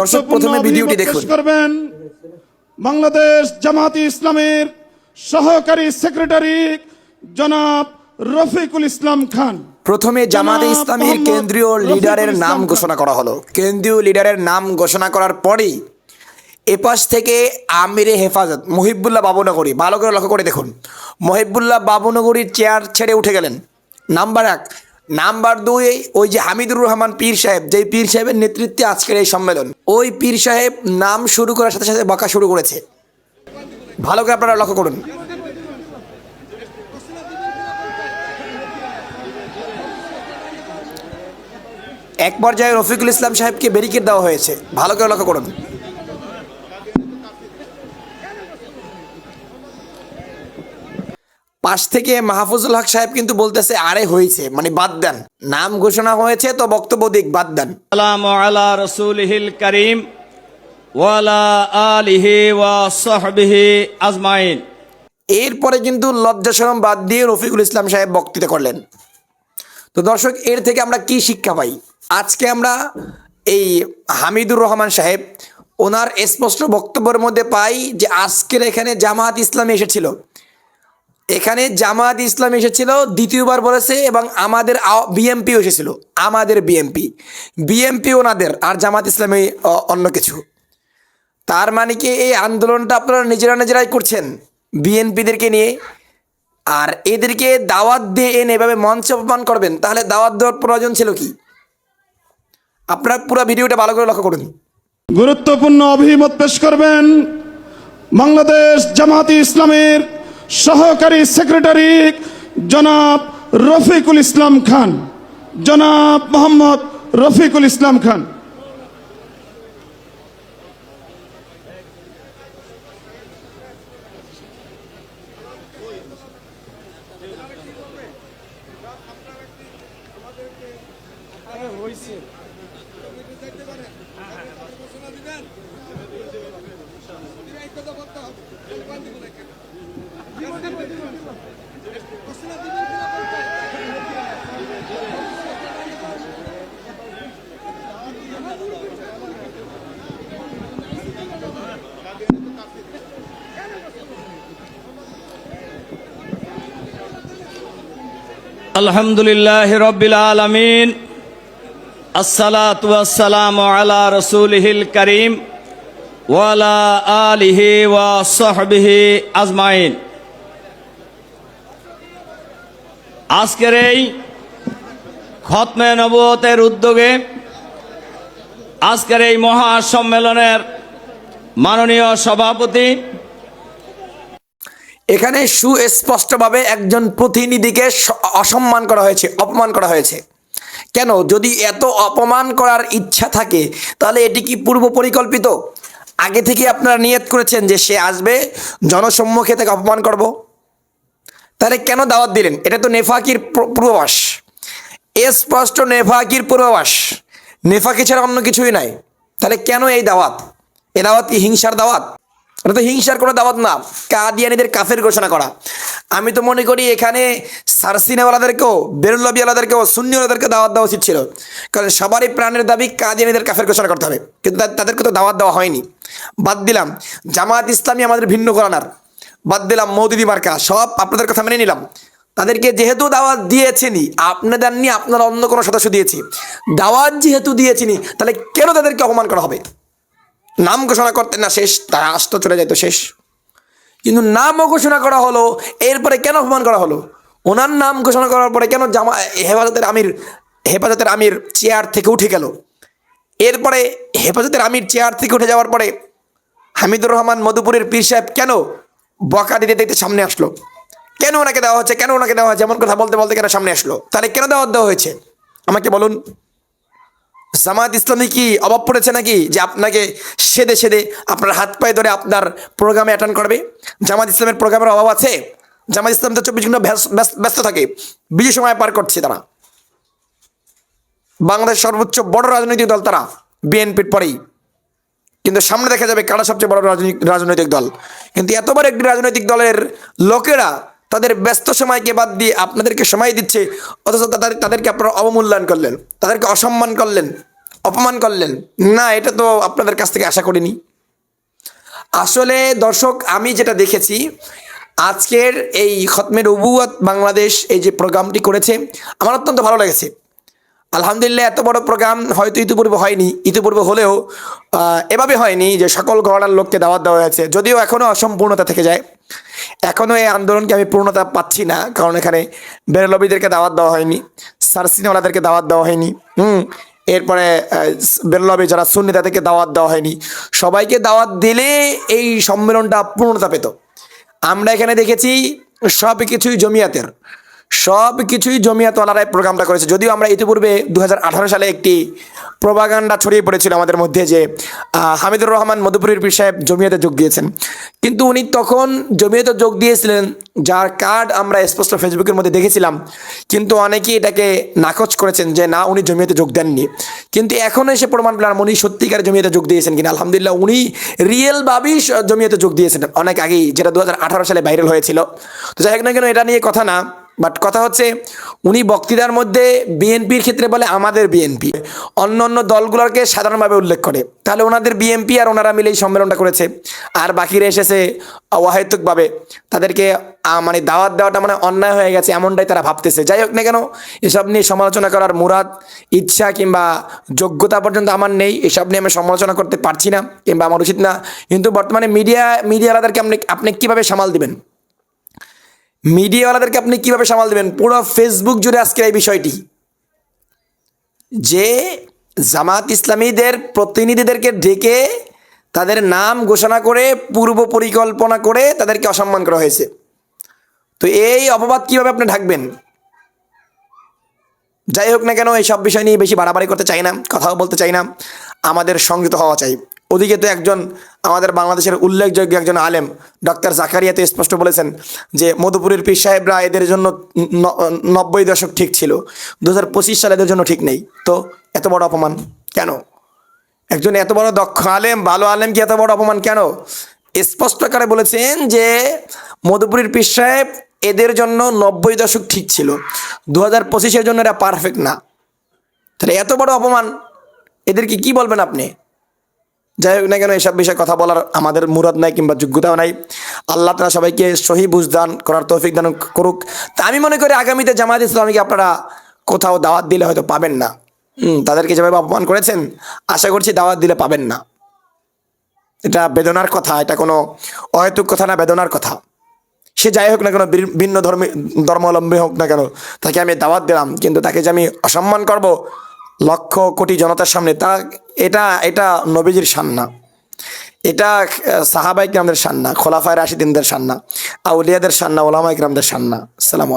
দর্শক প্রথমে ভিডিওটি দেখুন। করবেন বাংলাদেশ জামাতি ইসলামের সহকারী সেক্রেটারি জনাব রফিকুল ইসলাম খান। প্রথমে জামাতে ইসলামীর কেন্দ্রীয় লিডারের নাম ঘোষণা করা হলো। কেন্দ্রীয় লিডারের নাম ঘোষণা করার পরেই এপাশ থেকে আমিরে হেফাজত মহিবুল্লাহ বাবুনগরী ভালো করে লক্ষ্য করে দেখুন। মহিবুল্লাহ বাবুনগরীর চেয়ার ছেড়ে উঠে গেলেন। নাম্বার এক নাম্বার দুই ওই যে হামিদুর রহমান পীর সাহেব যে পীর সাহেবের নেতৃত্বে আজকের এই সম্মেলন, ওই পীর সাহেব নাম শুরু করার সাথে সাথে বকা শুরু করেছে। ভালো করে আপনারা লক্ষ্য করুন। এক পর্যায়ে রফিকুল ইসলাম সাহেবকে ব্যারিকেড দেওয়া হয়েছে। ভালো করে লক্ষ্য করুন। পাশ থেকে মাহফুজুল হক সাহেব কিন্তু বলতেছে আরে হয়েছে। মানে বাদ দেন। নাম ঘোষণা হয়েছে তো বক্তব্য দিক বাদ দেন। সালাম আলা রসুলহিল করিম ওয়ালা আলিহি ওয়া সাহবিহি আজমাইন। এরপরে কিন্তু লজ্জাশরম বাদ দিয়ে রফিকুল ইসলাম সাহেব বক্তৃতা করলেন। তো দর্শক এর থেকে আমরা কি শিক্ষা পাই? আজকে আমরা এই হামিদুর রহমান সাহেব ওনার স্পষ্ট বক্তব্যের মধ্যে পাই যে আজকের এখানে জামাত ইসলামী এসেছিল। এখানে জামাত ইসলাম এসেছিল, দ্বিতীয়বার বলেছে এবং আমাদের বিএমপিও এসেছিল, আমাদের বিএমপি। বিএমপি ওনাদের, আর জামাত ইসলামী অন্য কিছু। তার মানে কি এই আন্দোলনটা আপনারা নিজেরা নিজেরাই করছেন বিএনপিদেরকে নিয়ে? আর এদেরকে দাওয়াত দিয়ে এনে এভাবে মঞ্চ অপমান করবেন, তাহলে দাওয়াত দেওয়ার প্রয়োজন ছিল কি? আপনার পুরো ভিডিওটা ভালো করে লক্ষ্য করুন। গুরুত্বপূর্ণ অভিমত পেশ করবেন বাংলাদেশ জামাতি ইসলামের সহকারী সেক্রেটারি জনাব রফিকুল ইসলাম খান। জনাব মোহাম্মদ রফিকুল ইসলাম খান। আলহামদুলিল্লাহ রব্বিল আলমিন। আসসালাত ওয়াসসালাম আলা রসুলহিল করিম ওয়ালা আলিহি ওয়া সাহবিহি আজমাইন। আজকের এই খতমে নবতের উদ্যোগে আজকের এই মহা সম্মেলনের মাননীয় সভাপতি এখানে সুস্পষ্টভাবে একজন প্রতিনিধিকে অসম্মান করা হয়েছে, অপমান করা হয়েছে। কেন? যদি এত অপমান করার ইচ্ছা থাকে, তাহলে এটি কি পূর্ব পরিকল্পিত? আগে থেকে আপনারা নিয়ত করেছেন যে সে আসবে, জনসম্মুখে তাকে অপমান করব। তাহলে কেন দাওয়াত দিলেন? এটা তো নেফাকির প্র- পূর্বাভাস। স্পষ্ট নেফাকির পূর্বাভাস। নেফাকি ছাড়া অন্য কিছুই নাই। তাহলে কেন এই দাওয়াত? এ দাওয়াত কি হিংসার দাওয়াত? এটা তো হিংসার কোনো দাওয়াত না। কাদিয়ানিদের কাফের ঘোষণা করা। আমি তো মনে করি এখানে সারসিনেওয়ালাদেরকেও বেরুল্লাবিওয়ালাদেরকেও সুন্নিওয়ালাদেরকে দাওয়াত দেওয়া উচিত ছিল। কারণ সবারই প্রাণের দাবি কাদিয়ানিদের কাফের ঘোষণা করতে হবে। কিন্তু তাদেরকে তো দাওয়াত দেওয়া হয়নি। বাদ দিলাম জামাত ইসলামী আমাদের ভিন্ন করানার বাদ দিলাম, মৌদিদি মার্কা, সব আপনাদের কথা মেনে নিলাম। তাদেরকে যেহেতু দাওয়াত দিয়েছেনি আপনাদের নিয়ে আপনারা অন্য কোনো সদস্য দিয়েছি। দাওয়াত যেহেতু দিয়েছিনি, তাহলে কেন তাদেরকে অপমান করা হবে? নাম ঘোষণা করতেন না, শেষ, তারা আসতো চলে যেত শেষ। কিন্তু নামও ঘোষণা করা হলো, এরপরে কেন অপমান করা হলো? ওনার নাম ঘোষণা করার পরে কেন জামা, হেফাজতের আমির হেফাজতের আমির চেয়ার থেকে উঠে গেল? এরপরে হেফাজতের আমির চেয়ার থেকে উঠে যাওয়ার পরে হামিদুর রহমান মধুপুরের পীর সাহেব কেন বকা দিতে দিতে সামনে আসলো? কেন ওনাকে দেওয়া হচ্ছে, কেন ওনাকে দেওয়া হচ্ছে, এমন কথা বলতে বলতে কেন সামনে আসলো? তাহলে কেন দেওয়া দেওয়া হয়েছে? আমাকে বলুন। জামাত ইসলামী কি অভাব পড়েছে নাকি যে আপনাকে সেদে সেদে আপনার হাত পায়ে ধরে আপনার প্রোগ্রামে অ্যাটেন্ড করবে? জামাত ইসলামের প্রোগ্রামের অভাব আছে? জামাত ইসলাম তো চব্বিশ ঘণ্টা ব্যস- ব্যস- ব্যস্ত থাকে। বিজয় সময় পার করছে তারা। বাংলাদেশ সর্বোচ্চ বড় রাজনৈতিক দল তারা, বিএনপির পরেই। কিন্তু সামনে দেখা যাবে কারা সবচেয়ে বড় রাজনৈতিক দল। কিন্তু এত বড় একটি রাজনৈতিক দলের লোকেরা তাদের ব্যস্ত সময়কে বাদ দিয়ে আপনাদেরকে সময় দিচ্ছে, অথচ তাদের তাদেরকে আপনারা অবমূল্যায়ন করলেন, তাদেরকে অসম্মান করলেন, অপমান করলেন। না, এটা তো আপনাদের কাছ থেকে আশা করিনি। আসলে দর্শক, আমি যেটা দেখেছি, আজকের এই খতমের উবুয়াত বাংলাদেশ এই যে প্রোগ্রামটি করেছে, আমার অত্যন্ত ভালো লেগেছে। আলহামদুলিল্লাহ, এত বড় প্রোগ্রাম হয়তো ইতিপূর্বে হয়নি, ইতিপূর্বে হলেও এভাবে হয়নি যে সকল ঘরানার লোককে দাওয়াত দেওয়া হয়েছে, যদিও এখনও অসম্পূর্ণতা থেকে যায়। এখনও এই আন্দোলনকে আমি পূর্ণতা পাচ্ছি না, কারণ এখানে বেরলবিদেরকে দাওয়াত দেওয়া হয়নি, সারসিনওয়ালাদেরকে দাওয়াত দেওয়া হয়নি, হুম, এরপরে বেরলবি যারা সুন্নি তাদেরকে দাওয়াত দেওয়া হয়নি, সবাইকে দাওয়াত দিলে এই সম্মেলনটা পূর্ণতা পেত। আমরা এখানে দেখেছি সব কিছুই জমিয়াতের। সব কিছুই জমিয়াতওয়ালারাই প্রোগ্রামটা করেছে। যদিও আমরা ইতিপূর্বে দু হাজার আঠারো সালে একটি প্রবাগান্ডা ছড়িয়ে পড়েছিল আমাদের মধ্যে যে হামিদুর রহমান মধুপুরীর পীর সাহেব জমিয়াতে যোগ দিয়েছেন। কিন্তু উনি তখন জমিয়াতে যোগ দিয়েছিলেন, যার কার্ড আমরা স্পষ্ট ফেসবুকের মধ্যে দেখেছিলাম। কিন্তু অনেকেই এটাকে নাকচ করেছেন যে, না, উনি জমিয়াতে যোগ দেননি। কিন্তু এখন এসে প্রমাণ পেলাম উনি সত্যিকার জমিয়াতে যোগ দিয়েছেন কিনা। আলহামদুলিল্লাহ, উনি রিয়েলভাবেই জমিয়াতে যোগ দিয়েছেন। অনেক আগেই, যেটা দু হাজার আঠারো সালে ভাইরাল হয়েছিল। তো যাই হোক না কেন, এটা নিয়ে কথা না। বাট কথা হচ্ছে, উনি বক্তৃতার মধ্যে বিএনপির ক্ষেত্রে বলে আমাদের বিএনপি অন্য অন্য দলগুলোকে সাধারণভাবে উল্লেখ করে। তাহলে ওনাদের বিএনপি আর ওনারা মিলে এই সম্মেলনটা করেছে। আর বাকিরা এসেছে অহেতুকভাবে তাদেরকে মানে দাওয়াত দেওয়াটা মানে অন্যায় হয়ে গেছে, এমনটাই তারা ভাবতেছে। যাই হোক না কেন, এসব নিয়ে সমালোচনা করার মুরাদ, ইচ্ছা কিংবা যোগ্যতা পর্যন্ত আমার নেই, এসব নিয়ে আমি সমালোচনা করতে পারছি না কিংবা আমার উচিত না। কিন্তু বর্তমানে মিডিয়া মিডিয়াওয়ালাদেরকে আপনি আপনি কীভাবে সামাল দিবেন? মিডিয়াওয়ালাদেরকে আপনি কীভাবে সামাল দেবেন? পুরো ফেসবুক জুড়ে আজকের এই বিষয়টি। যে জামাত ইসলামীদের প্রতিনিধিদেরকে ডেকে তাদের নাম ঘোষণা করে, পূর্ব পরিকল্পনা করে তাদেরকে অসম্মান করা হয়েছে। তো এই অপবাদ কীভাবে আপনি ঢাকবেন? যাই হোক না কেন, এইসব বিষয় নিয়ে বেশি বাড়াবাড়ি করতে চাই না, কথাও বলতে চাই না, আমাদের সংযত হওয়া চাই। ওদিকে তো একজন আমাদের বাংলাদেশের উল্লেখযোগ্য একজন আলেম, ডক্টর জাকারিয়া তো স্পষ্ট বলেছেন যে মধুপুরের পীর সাহেবরা এদের জন্য নব্বই দশক ঠিক ছিল দু হাজার পঁচিশ সালে এদের জন্য ঠিক নেই। তো এত বড় অপমান কেন? একজন এত বড় দক্ষ আলেম, ভালো আলেম কি এত বড় অপমান কেন? স্পষ্ট করে বলেছেন যে মধুপুরীর পীর সাহেব এদের জন্য নব্বই দশক ঠিক ছিল দু হাজার পঁচিশের জন্য এরা পারফেক্ট না। তাহলে এত বড় অপমান, এদেরকে কি বলবেন আপনি? যাই হোক না কেন, এসব বিষয়ে কথা বলার আমাদের মুরাদ নাই কিংবা যোগ্যতাও নাই। আল্লাহ তালা সবাইকে সহি বুঝদান করার তৌফিক দান করুক। তা আমি মনে করি আগামীতে জামায়াত ইসলামীকে আপনারা কোথাও দাওয়াত দিলে হয়তো পাবেন না। তাদেরকে যেভাবে অপমান করেছেন, আশা করছি দাওয়াত দিলে পাবেন না। এটা বেদনার কথা, এটা কোনো অহেতুক কথা না, বেদনার কথা। সে যাই হোক না কেন ভিন্ন ধর্মে, ধর্মাবলম্বী হোক না কেন, তাকে আমি দাওয়াত দিলাম। কিন্তু তাকে যে আমি অসম্মান করব, লক্ষ কোটি জনতার সামনে, তা এটা এটা নবীজির সান্না। এটা সাহাবাই গ্রামদের সান্না, খোলাফায় রাশিদিনদের সান্না, আউলিয়াদের সান্না ওলামা ওলামাই সান্না। সালাম